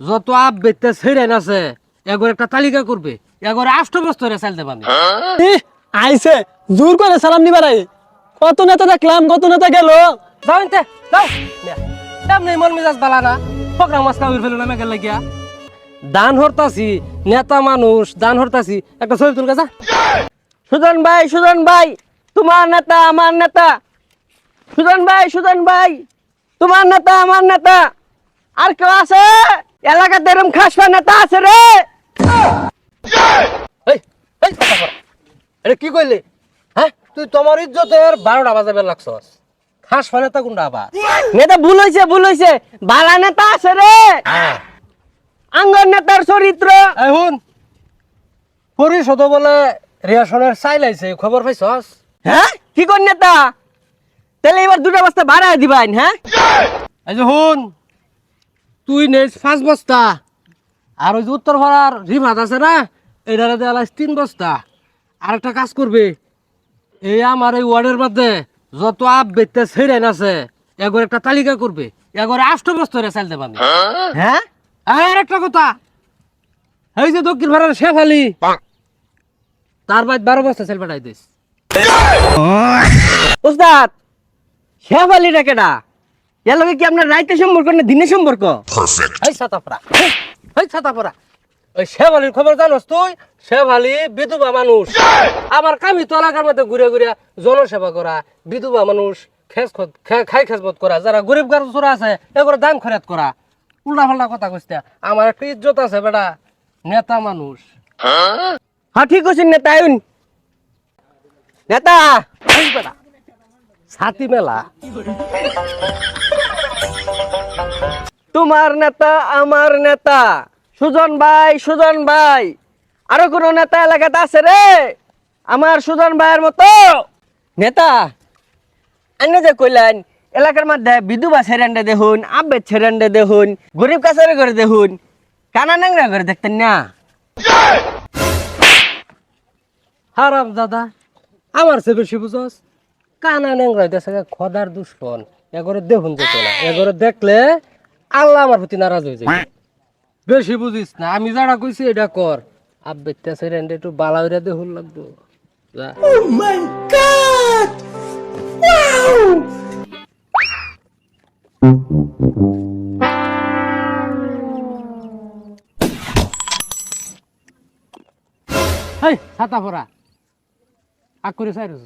যত আপ বেতে ছেড়েন আছে এগর একটা তালিকা করবে। এগরে আষ্ট বস্তরে চালতে পারবে আইছে জোর করে সালাম নিবার আই কত নেতা দেখলাম কত নেতা গেল। যাও ইনতে যাও। তেমনি মন মেজাজ বালা না। ফকরা মাছ কামির ফেলো না মেঘের লাগিয়া। দান হরতাছি নেতা মানুষ দান হরতাছি। একটা ছবি তুলকা যা। সুজন ভাই সুজন ভাই তোমার নেতা আমার নেতা। সুজন ভাই সুজন ভাই তোমার নেতা আমার নেতা। আর কেউ আছে? এলাকাতে এরম খাসবা নেতা আছে রে। এটা কি কইলি? হ্যাঁ? তুই তোমার ইজ্জতের বারোটা বাজাবে লাগছস। খাস ফলে তা গুন্ডা আবার? নেতা ভুল হয়েছে ভুল হয়েছে বালা নেতা আছে রে। হ্যাঁ। আঙ্গর নেতার চরিত্র। এই হুন পরিষদ বলে রেশনের চাইল আইছে খবর পাইছস? হ্যাঁ? কি কর নেতা? তাহলে এবার দুটা বস্তা ভাড়া দিবাইন হ্যাঁ? হুন তুই নেস পাঁচ বস্তা। আর ওই যে উত্তর ভাড়ার রিভাত আছে না এটারে দেওয়া তিন বস্তা। আর একটা কাজ করবে এই আমার এই ওয়ার্ডের মধ্যে যত আপ বেতে ছেড়েন আছে এগর একটা তালিকা করবে এগরে আষ্ট বস্তরে চালতে পারবে হ্যাঁ? আর একটা কথা এই যে দক্ষিণ ভাড়ার শেফালি তার বাদ বারো বস্তা সেল পাঠাই দিস। উস্তাদ শেফ আলীটা কেডা? এর লগে কি আপনার রাইতে সম্পর্ক না দিনে সম্পর্ক? এই ছাতাপড়া এই ছাতাপড়া ওই শেফালির খবর জানোস তুই? শেফালি বিধবা মানুষ। আমার কামি তো এলাকার মধ্যে ঘুরে ঘুরে জনসেবা করা বিধবা মানুষ খেস খত- খে- খাই খেসবত করা যারা গরিব গার চোরা আছে এগুলো দান খরাত করা। উল্টা পাল্টা কথা কইতে আমার একটা ইজ্জত আছে বেটা নেতা মানুষ। হ্যাঁ ঠিক আছে নেতা আইন। নেতা! বেটা ছাতি মেলা। তোমার নেতা, আমার নেতা। সুজন ভাই সুজন ভাই। আরও কোন নেতা এলাকাতে আছে রে? আমার সুজন ভাইয়ের মতো। নেতা, আইনে যে কইলেন, এলাকার মধ্যে বিধবা ছেড়ান্ডে দেখুন আব্বেদ ছেড়ান্ডে দেখুন, গরিব কাছারে করে দেখুন, কানা নাংরা করে দেখতেন না। হারাম দাদা, আমার সে বেশি বুঝস। কানা নেংরাই দেশে খদার দুশ্মন। এগরে দেখুন যেত না এগরে দেখলে আল্লাহ আমার প্রতি নারাজ হয়ে যায় বেশি বুঝিস না আমি যারা কইছি এটা কর। আব্বেতে সেরেন্ডে একটু বালা হইরা লাগবো। হেই ছাতা পরা। আগ করে চাই না।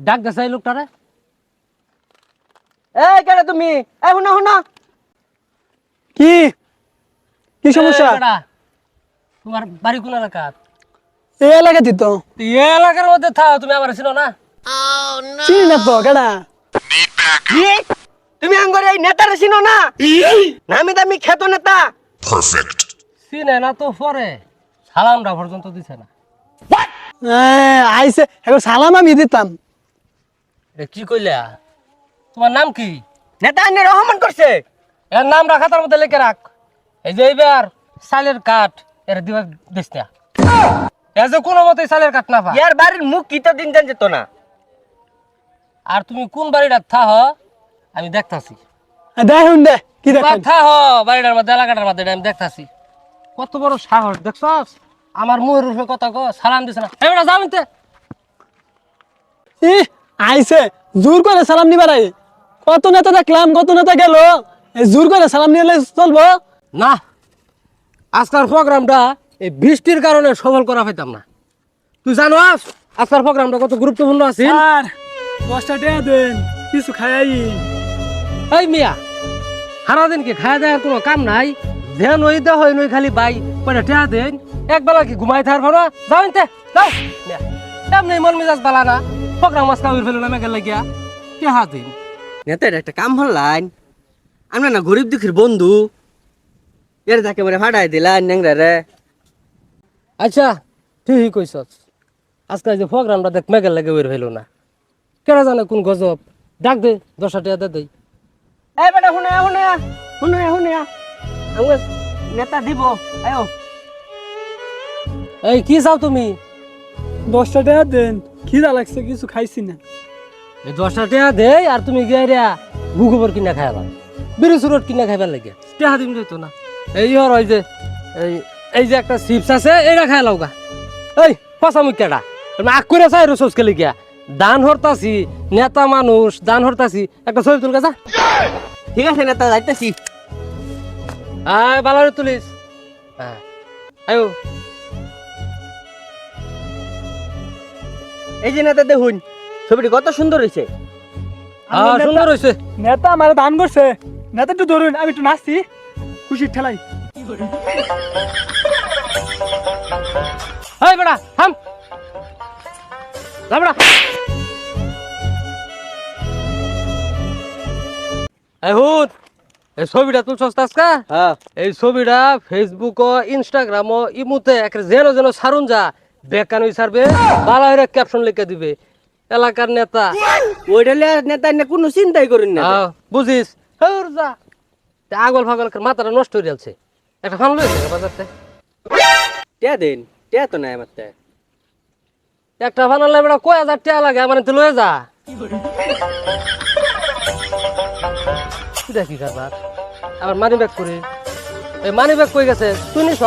ডাক দেশাই লোকটারে। এই কেডা তুমি? এই শুনো শুনো। কি? কি সমস্যা? তোমার বাড়ি কোন এলাকা? এই এলাকা দিত এই এলাকার মধ্যে থাও তুমি আমার ছিল না। চিনি না তো কেডা? তুমি আঙ্গরে এই নেতারে চিনো না? নামি দামি খেত নেতা। চিনে না তো পরে সালামটা পর্যন্ত দিছে না। এ, আইছে এখন সালাম আমি দিতাম। কি কইলা? তোমার নাম কি? নেতা করছে। এর নাম রাখা তার মধ্যে লিখে রাখ। এই যে এইবার সালের কাঠ এর দিবা দিস না এ যে কোনো মতে সালের কাঠ না পা। ইয়ার বাড়ির মুখ কি তো দিন জান যেত না। আর তুমি কোন বাড়িটা থাহ আমি দেখতাছি। দেখুন দে কি থাহ বাড়িটার মধ্যে এলাকাটার মধ্যে আমি দেখতাছি। কত বড় সাহস দেখছস? আমার মুহের রূপে কথা কো সালাম দিছে না। এবার যাও নিতে। ই আইছে জোর করে সালাম নিবার আই কত নেতা দেখলাম কত নেতা গেল। এই জোর করে সালাম নিলে চলবো। না আজকাল প্রোগ্রামটা এই বৃষ্টির কারণে সফল করা পাইতাম না। তুই জানো আজকাল প্রোগ্রামটা কত গুরুত্বপূর্ণ আছে। আর দশটা টাকা দেন কিছু খাই এই মিয়া সারাদিন কি খাওয়া দেওয়ার কোনো কাম নাই। ধ্যান ওই দেওয়া হয় নই খালি বাই কয়টা টেহা দেন। একবেলা কি ঘুমাই থাকার ভালো যাও ইনতে যাও। মিয়া। এমনি মন মেজাজ বালা না। প্রোগ্রাম মাছ কামির ফেলো না মেঘের লাগিয়া। টেহা দিন নেতার একটা কাম হল্লাইন আমরা না গরিব দুঃখীর বন্ধু। এর তাকে মানে ফাটাই দিলাম ন্যাংরা রে। আচ্ছা ঠিকই কইছস। আজকাল যে প্রোগ্রামটা দেখ মেঘের লাগে বের হইল না। কেনা জানে কোন গজব? ডাক দে দশটা টেহা দে দেই। এই বেটা শুনে শুনে শুনে শুনে নেতা দিব। আয়ো। এই কি চাও তুমি? দশটা টাকা দেন খিদা লাগছে কিছু খাইছি না। এই দশটা টাকা দেই আর তুমি গিয়ে গুগোবর কিনা খাইলাম বিড়ি সুরট কিনা খাইবার লাগে। টাকা দিম যেত না। এই হর ওই যে এই এই যে একটা চিপস আছে এইটা খাই লাও গা। এই পচা মুখ্যাটা তুমি আগ করে চাই রসোস খেলি গিয়া দান হরতাছি নেতা মানুষ দান হরতাছি। একটা ছবি তুল গেছা ঠিক আছে নেতা যাইতেছি। আয় বালারে তুলিস। হ্যাঁ আয়ো। এই যে নেতা দেখুন ছবিটি কত সুন্দর হয়েছে। হ্যাঁ সুন্দর হয়েছে। নেতা আমার দান করছে। নেতা একটু ধরুন আমি একটু নাচছি। খুশির ঠেলাই এই বেড়া থাম। বেড়া এই হুন এই ছবিটা তুলছস আজকা? হ্যাঁ। এই ছবিটা ফেসবুক ইনস্টাগ্রাম ইমুতে এক যেন যেন সারুন যা। বেকান হই সারবে বালা হইরা ক্যাপশন লিখে দিবে। এলাকার নেতা। ওইটা নেতা নিয়ে কোনো চিন্তাই করুন না। বুঝিস? হৌর যা। তে আগল ফাগল মাথাটা নষ্ট হয়ে যাচ্ছে। একটা ফান লইছে বাজারতে। টিয়া দেন টিয়া তো নাই আমার তে। একটা বানালে বেড়া কয় হাজার টাকা লাগে? আমার তুই লয়ে যা। দেখি কারবার। আবার মানি ব্যাগ করে। এই মানি ব্যাগ কই গেছে? তুই নিস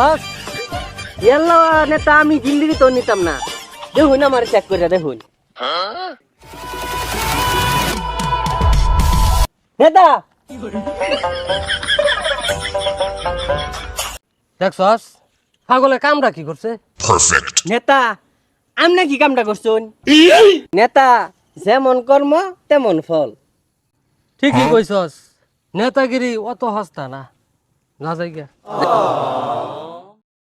ইয়াল্লা নেতা আমি জিন্দিগি তো নিতাম না। দেখুন আমার চেক করে দেখুন। নেতা! দেখছস পাগলে কামটা কি করছে? Perfect. নেতা আমি নাকি কামটা করছুন? নেতা যেমন কর্ম তেমন ফল। ঠিকই কইছস। নেতাগিরি অত হস্তা না। না যাই গিয়া